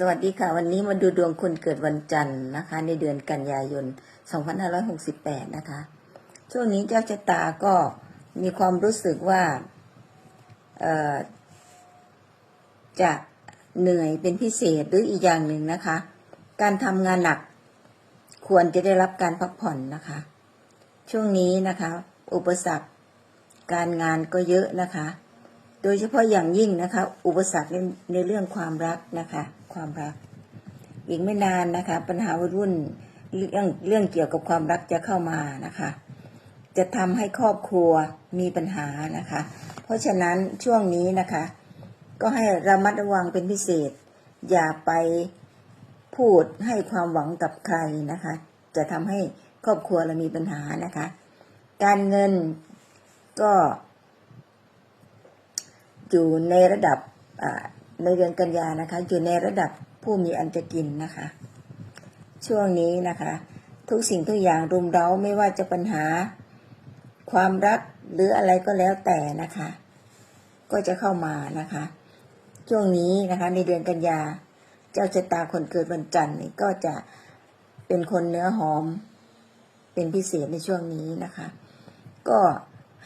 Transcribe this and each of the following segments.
สวัสดีค่ะ วันนี้มาดูดวงคนเกิดวันจันทร์นะคะ ในเดือนกันยายน 2568 นะคะ ช่วงนี้เจ้าชะตาก็มีความรู้สึกว่าจะเหนื่อยเป็นพิเศษหรืออีกอย่างหนึ่งนะคะ การทำงานหนักควรจะได้รับการพักผ่อนนะคะ ช่วงนี้นะคะ อุปสรรคการงานก็เยอะนะคะ โดยเฉพาะอย่างยิ่งนะคะ อุปสรรคในในเรื่องความรักนะคะ ความรัก อีกไม่นานนะคะ ปัญหาวัยรุ่นเรื่องเรื่องเกี่ยวกับความรักจะเข้ามานะคะ จะทำให้ครอบครัวมีปัญหานะคะ เพราะฉะนั้นช่วงนี้นะคะ ก็ให้ระมัดระวังเป็นพิเศษ อย่าไปพูดให้ความหวังกับใครนะคะ จะทำให้ครอบครัวเรามีปัญหานะคะ การเงินก็ อยู่ในระดับในเดือนกันยานะคะ อยู่ในระดับผู้มีอันจะกินนะคะ ช่วงนี้นะคะ ทุกสิ่งทุกอย่างรุมเร้าไม่ว่าจะปัญหาความรักหรืออะไรก็แล้วแต่นะคะ ก็จะเข้ามานะคะ ช่วงนี้นะคะในเดือนกันยา เจ้าชะตาคนเกิดวันจันทร์นี่ก็จะเป็นคนเนื้อหอม เป็นพิเศษในช่วงนี้นะคะ ก็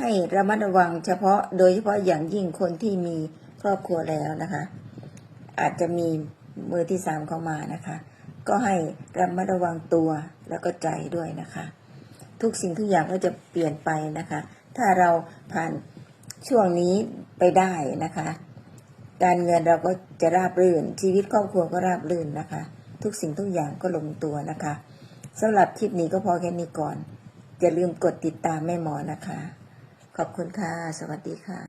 ให้ระมัดระวังเฉพาะโดยเฉพาะอย่างยิ่งคนที่มีครอบครัวแล้วนะคะ อาจจะมีมือที่สามเข้ามานะคะ ก็ให้ระมัดระวังตัวแล้วก็ใจด้วยนะคะ ทุกสิ่งทุกอย่างก็จะเปลี่ยนไปนะคะ ถ้าเราผ่านช่วงนี้ไปได้นะคะ การเงินเราก็จะราบรื่น ชีวิตครอบครัวก็ราบรื่นนะคะ ทุกสิ่งทุกอย่างก็ลงตัวนะคะสำหรับคลิปนี้ก็พอแค่นี้ก่อนอย่าลืมกดติดตามแม่หมอนะคะ ขอบคุณค่ะ สวัสดีค่ะ